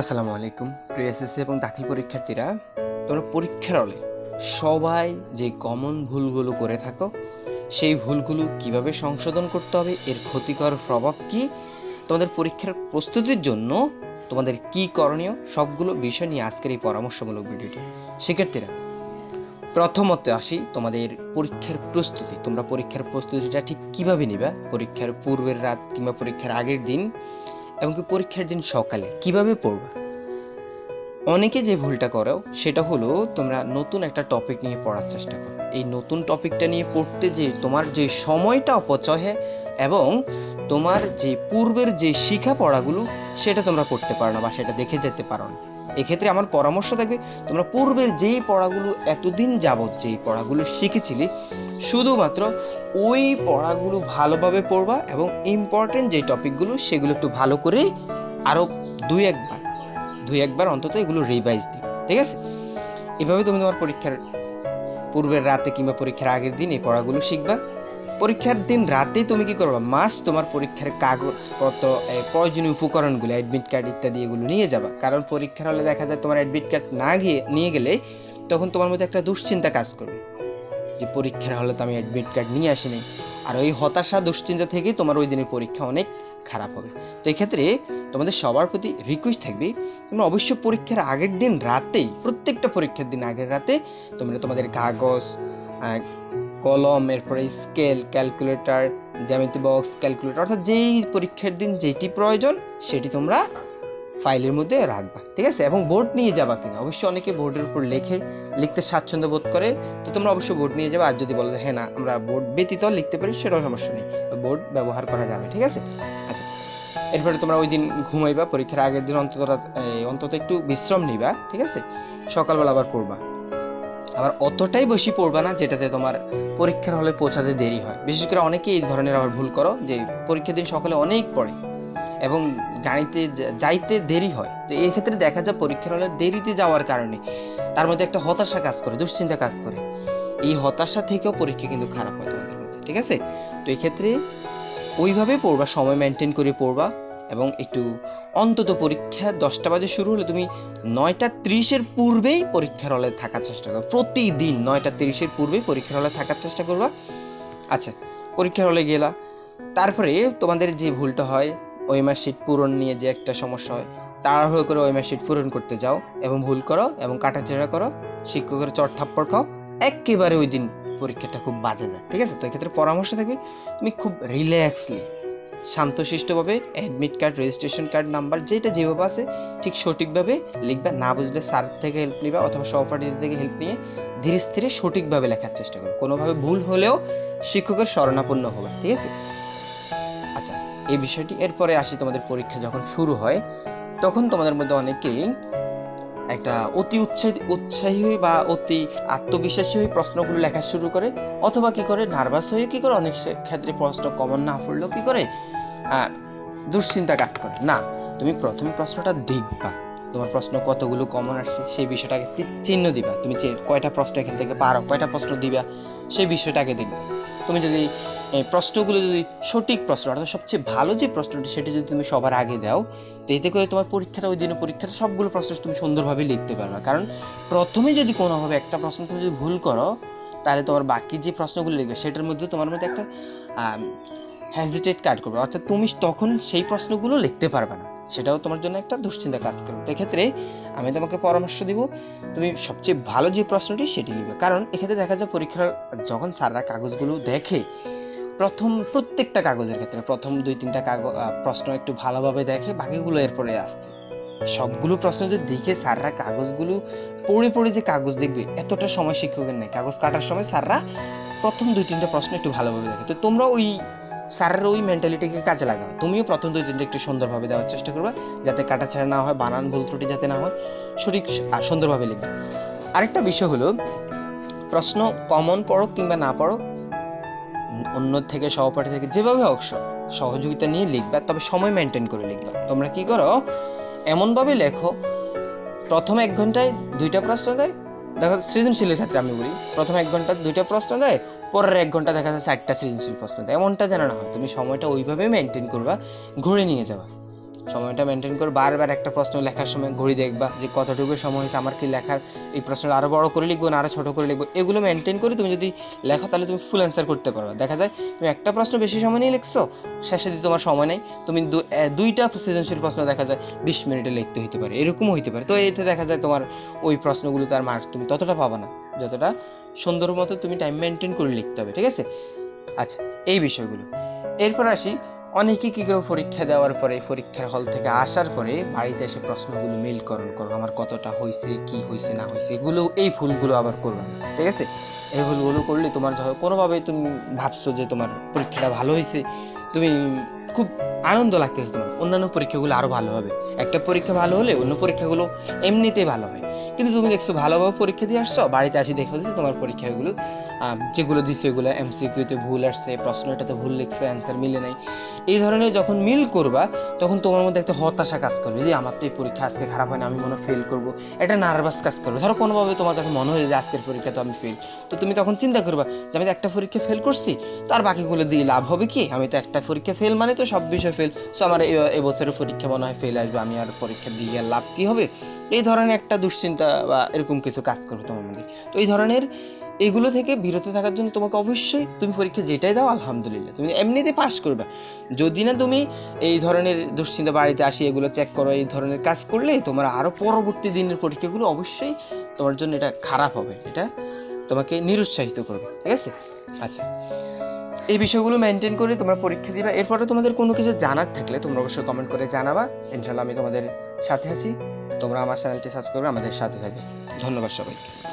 আসসালামু আলাইকুম। প্রিয় এসএসসি এবং দাখিল পরীক্ষার্থীরা, তোমরা পরীক্ষার হলে সবাই যে কমন ভুলগুলো করে থাকো, সেই ভুলগুলো কীভাবে সংশোধন করতে হবে, এর ক্ষতিকর প্রভাব কি, তোমাদের পরীক্ষার প্রস্তুতির জন্য তোমাদের কি করণীয়, সবগুলো বিষয় নিয়ে আজকের এই পরামর্শমূলক ভিডিওটি। শিক্ষার্থীরা, প্রথমত আসি তোমাদের পরীক্ষার প্রস্তুতি। তোমরা পরীক্ষার প্রস্তুতিটা ঠিক কীভাবে নিবা? পরীক্ষার পূর্বের রাত কিংবা পরীক্ষার আগের দিন এমনকি পরীক্ষার দিন সকালে। কীভাবে পড়বা? অনেকে যে ভুলটা করো সেটা হলো তোমরা নতুন একটা টপিক নিয়ে পড়ার চেষ্টা করো। এই নতুন টপিকটা নিয়ে পড়তে যে তোমার যে সময়টা অপচয় হয় এবং তোমার যে পূর্বের যে শিখা পড়াগুলো সেটা তোমরা পড়তে পারো না বা সেটা দেখে যেতে পারো না। এক্ষেত্রে আমার পরামর্শ থাকবে, তোমরা পূর্বের যেই পড়াগুলো এতদিন যাবৎ যেই পড়াগুলো শিখেছিলে, শুধুমাত্র ওই পড়াগুলো ভালোভাবে পড়বা এবং ইম্পর্টেন্ট যে টপিকগুলো সেগুলো একটু ভালো করে আরও দুই একবার দুই একবার অন্তত এগুলো রিভাইজ দিবে, ঠিক আছে? এভাবে তুমি তোমার পরীক্ষার পূর্বের রাতে কিংবা পরীক্ষার আগের দিন এই পড়াগুলো শিখবা। পরীক্ষার দিন রাতেই তুমি কি করবা? মাস তোমার পরীক্ষার কাগজপত্র প্রয়োজনীয় উপকরণগুলো অ্যাডমিট কার্ড ইত্যাদি এগুলো নিয়ে যাবা। কারণ পরীক্ষার হলে দেখা যায় তোমার অ্যাডমিট কার্ড না গিয়ে, নিয়ে গেলে তখন তোমার মধ্যে একটা দুশ্চিন্তা কাজ করবে। যে পরীক্ষার হলে তো আমি অ্যাডমিট কার্ড নিয়ে আসিনি। আর ওই হতাশা, দুশ্চিন্তা থেকেই তোমার ওই দিনের পরীক্ষা অনেক খারাপ হবে। তো এক্ষেত্রে তোমাদের সবার প্রতি রিকোয়েস্ট থাকবে, তোমরা অবশ্যই পরীক্ষার আগের দিন রাতেই, প্রত্যেকটা পরীক্ষার দিন আগের রাতে তোমরা তোমাদের কাগজ কলম, এরপরে স্কেল ক্যালকুলেটর জ্যামিতি বক্স ক্যালকুলেটর অর্থাৎ যেই পরীক্ষার দিন যেটি প্রয়োজন সেটি তোমরা ফাইলের মধ্যে রাখবা, ঠিক আছে? এবং বোর্ড নিয়ে যাবা কিনা? অবশ্যই অনেকে বোর্ডের উপর লেখে, লিখতে স্বাচ্ছন্দ্য বোধ করে, তো তোমরা অবশ্যই বোর্ড নিয়ে যাবে। আর যদি বলো হ্যাঁ না, আমরা বোর্ড ব্যতীত লিখতে পারি, সেটাও সমস্যা নেই। বোর্ড ব্যবহার করা যাবে, ঠিক আছে? আচ্ছা এরপরে তোমরা ওই দিন ঘুমাইবা, পরীক্ষার আগের দিন অন্তত অন্তত একটু বিশ্রাম নিবা, ঠিক আছে? সকালবেলা আবার পড়বা। আবার অতটাই বেশি পড়বা না যেটাতে তোমার পরীক্ষার হলে পৌঁছাতে দেরি হয়। বিশেষ করে অনেকেই এই ধরনের আবার ভুল করো যে পরীক্ষার দিন সকালে অনেক পড়ে এবং গাড়িতে যাইতে দেরি হয়। তো এই ক্ষেত্রে দেখা যায় পরীক্ষার হলে দেরিতে যাওয়ার কারণে তার মধ্যে একটা হতাশা কাজ করে, দুশ্চিন্তা কাজ করে। এই হতাশা থেকেও পরীক্ষা কিন্তু খারাপ হয় তোমাদের মধ্যে, ঠিক আছে? তো এই ক্ষেত্রে ওইভাবে পড়বা, সময় মেনটেন করে পড়বা। এবং একটু অন্তত পরীক্ষা দশটা বাজে শুরু হলে তুমি নয়টা ত্রিশের পূর্বেই পরীক্ষার হলে থাকার চেষ্টা করো প্রতিদিন নয়টা তিরিশের পূর্বেই পরীক্ষার হলে থাকার চেষ্টা করবা। আচ্ছা পরীক্ষার হলে গেলা। তারপরে তোমাদের যে ভুলটা হয় ওয়েমার শিট পূরণ নিয়ে যে একটা সমস্যা হয়, তাড়াহুড়ো করে ওয়েমার শিট পূরণ করতে যাও এবং ভুল করো এবং কাটাচেরা করো, শিক্ষকের চট থাপ্পড় খাও, একেবারে ওই দিন পরীক্ষাটা খুব বাজে যায়। ঠিক আছে? তো এক্ষেত্রে পরামর্শ থাকবে, তুমি খুব relaxly শান্তশিষ্টভাবে admit card registration card number যেটা যেভাবে আছে, ঠিক সঠিকভাবে লিখবে, না বুঝলে স্যার থেকে হেল্প নিবা অথবা সহপাঠী থেকে হেল্প নিয়ে ধীরে স্থিরে সঠিকভাবে লেখার চেষ্টা করো কোনোভাবে ভুল হলেও শিক্ষকের শরণাপন্ন হবে, ঠিক আছে? আচ্ছা এই বিষয়টি, এরপরে আসি তোমাদের পরীক্ষা যখন শুরু হয়, তখন তোমাদের মধ্যে অনেকেই একটা অতি উৎসাহী উৎসাহী হয়ে বা অতি আত্মবিশ্বাসী হয়ে প্রশ্নগুলো লেখা শুরু করে, অথবা কি করে নার্ভাস হয়ে কি করে অনেক ক্ষেত্রে প্রশ্ন কমন না পড়লেও কি করে দুশ্চিন্তা কাজ করে। না, তুমি প্রথমে প্রশ্নটা দেখবা। তোমার প্রশ্ন কতগুলো কমন আসছে সেই বিষয়টাকে চিহ্ন দিবা। তুমি কয়টা প্রশ্ন এখান থেকে পারো কয়টা প্রশ্ন দিবা, সেই বিষয়টাকে দেখবে। তুমি যদি এই প্রশ্নগুলো যদি সঠিক প্রশ্ন, অর্থাৎ সবচেয়ে ভালো যে প্রশ্নটি সেটি যদি তুমি সবার আগে দাও, তো এতে করে তোমার পরীক্ষাটা, ওই দিনে পরীক্ষাটা সবগুলো প্রশ্ন তুমি সুন্দরভাবে লিখতে পারবে। কারণ প্রথমে যদি কোনোভাবে একটা প্রশ্ন তুমি যদি ভুল করো, তাহলে তোমার বাকি যে প্রশ্নগুলো লিখবে, সেটার মধ্যে তোমার মধ্যে একটা হ্যাজিটেট কাট করবে। অর্থাৎ তুমি তখন সেই প্রশ্নগুলো লিখতে পারবে না। সেটাও তোমার জন্য একটা দুশ্চিন্তা কাজ করবে। তো এক্ষেত্রে আমি তোমাকে পরামর্শ দিব, তুমি সবচেয়ে ভালো যে প্রশ্নটি সেটি লিখবে। কারণ এক্ষেত্রে দেখা যায় পরীক্ষার, যখন স্যাররা কাগজগুলো দেখে প্রথম প্রত্যেকটা কাগজের ক্ষেত্রে, প্রথম দুই, তিনটা কাগজ প্রশ্ন একটু ভালোভাবে দেখে বাকিগুলো এরপরে আসছে। সবগুলো প্রশ্ন যদি দেখে স্যাররা কাগজগুলো, পড়ে পড়ে যে কাগজ দেখবে, এতটা সময় শিক্ষকের নেই। কাগজ কাটার সময় স্যাররা প্রথম দুই, তিনটা প্রশ্ন একটু ভালোভাবে দেখে। তো তোমরা ওই স্যারের ওই মেন্টালিটিকে কাজে লাগাও তুমিও প্রথম দুই, তিনটা একটু সুন্দরভাবে দেওয়ার চেষ্টা করবে, যাতে কাটাছাড়া না হয়, বানান ভুল ত্রুটি যাতে না হয়, সঠিক সুন্দরভাবে লিখবে। আরেকটা বিষয় হলো, প্রশ্ন কমন পড়ো কিংবা না পড়ো অন্য থেকে সহপাঠী থেকে যেভাবে হোক সহযোগিতা নিয়ে লিখবা, তবে সময় মেনটেন করে লিখবা। তোমরা কি করো? এমনভাবে লেখো, প্রথম এক ঘন্টায় দুইটা প্রশ্ন দেয়। দেখো, সৃজনশীলের ক্ষেত্রে আমি বলি, প্রথম এক ঘণ্টা দুইটা প্রশ্ন দেয়, পরের এক ঘণ্টা দেখা যায় চারটা সৃজনশীল প্রশ্ন দেয়। এমনটা যেন না হয়, তুমি সময়টা ওইভাবে মেনটেন করবা, ঘুরে নিয়ে যাবা। সময়টা মেনটেন করে বারবার একটা প্রশ্ন লেখার সময় ঘড়ি দেখবা যে কতটুকু সময় হয়েছে, আমার কি লেখার এই প্রশ্নটা আরও বড় করে লিখব না আরও ছোটো করে লিখব? এগুলো মেনটেন করে তুমি যদি লেখো তাহলে তুমি ফুল অ্যান্সার করতে পারবে। দেখা যায় তুমি একটা প্রশ্ন বেশি সময় নিয়ে লিখছো, শেষে দিয়ে তোমার সময় নেই, তুমি দুইটা সৃজনশীল প্রশ্ন দেখা যায় বিশ মিনিটে লিখতে হইতে পারে, এরকমও হইতে পারে। তো এতে দেখা যায় তোমার ওই প্রশ্নগুলো তার মার্ক তুমি ততটা পাবা না, যতটা সুন্দর মতো তুমি টাইম মেনটেন করে লিখতে হবে, ঠিক আছে? আচ্ছা এই বিষয়গুলো। এরপর আসি অনেকে কী করে পরীক্ষা দেওয়ার পরে, পরীক্ষার হল থেকে আসার পরে বাড়িতে এসে প্রশ্নগুলো মিলকরণ করো, আমার কতটা হয়েছে কি হয়েছে না হয়েছে এগুলো, এই ভুলগুলো আবার করবে না, ঠিক আছে? এই ভুলগুলো করলে তোমার যখন কোনোভাবে তুমি ভাবছ যে তোমার পরীক্ষাটা ভালো হয়েছে তুমি খুব আনন্দ লাগতেছে তোমার, অন্যান্য পরীক্ষাগুলো আরও ভালো হবে। একটা পরীক্ষা ভালো হলে অন্য পরীক্ষাগুলো এমনিতেই ভালো হয়। কিন্তু তুমি দেখছ ভালোভাবে পরীক্ষা দিয়ে আসছো, বাড়িতে আসি দেখো যে তোমার পরীক্ষাগুলো যেগুলো দিছো এগুলো এমসিকিউতে ভুল আসছে প্রশ্নটাতে ভুল লিখছে অ্যান্সার মিলে নাই। এই ধরনের যখন মিল করবা, তখন তোমার মধ্যে একটা হতাশা কাজ করবে যে, আমার তো এই পরীক্ষা আজকে খারাপ হয় না আমি মনে ফেল করব। একটা নার্ভাস কাজ করবে। ধরো কোনোভাবে তোমার কাছে মনে হয় যে, আজকের পরীক্ষা তো আমি ফেল তো তুমি তখন চিন্তা করবা যে, আমি তো একটা পরীক্ষা ফেল করছি তার বাকিগুলো দিয়ে লাভ হবে কি? আমি তো একটা পরীক্ষা ফেল মানে তো সব বিষয় ফেল সো আমার এবছরের পরীক্ষা মনে হয় ফেল আসবে, আমি আর পরীক্ষা দিয়ে লাভ কি হবে? এই ধরনের একটা দুশ্চিন্তা বা এরকম কিছু কাজ করবে তোমার মধ্যে। তো এই ধরনের এগুলো থেকে বিরত থাকার জন্য তোমাকে অবশ্যই তুমি পরীক্ষা যেটাই দাও, আলহামদুলিল্লাহ। তুমি এমনিতে পাস করবে। যদি না তুমি এই ধরনের দুশ্চিন্তা বাড়িতে আসি, এগুলো চেক করো, এই ধরনের কাজ করলে তোমার আরও পরবর্তী দিনের পরীক্ষাগুলো অবশ্যই তোমার জন্য এটা খারাপ হবে। এটা তোমাকে নিরুৎসাহিত করবে। ঠিক আছে? আচ্ছা। এই বিষয়গুলো মেনটেন করে তোমরা পরীক্ষা দিবা। এরপরে তোমাদের কোনো কিছু জানার থাকলে তোমরা অবশ্যই কমেন্ট করে জানাবা। ইনশাল্লাহ আমি তোমাদের সাথে আছি। তোমরা আমার চ্যানেলটি সাবস্ক্রাইব করে আমাদের সাথে থাকবে। ধন্যবাদ সবাইকে।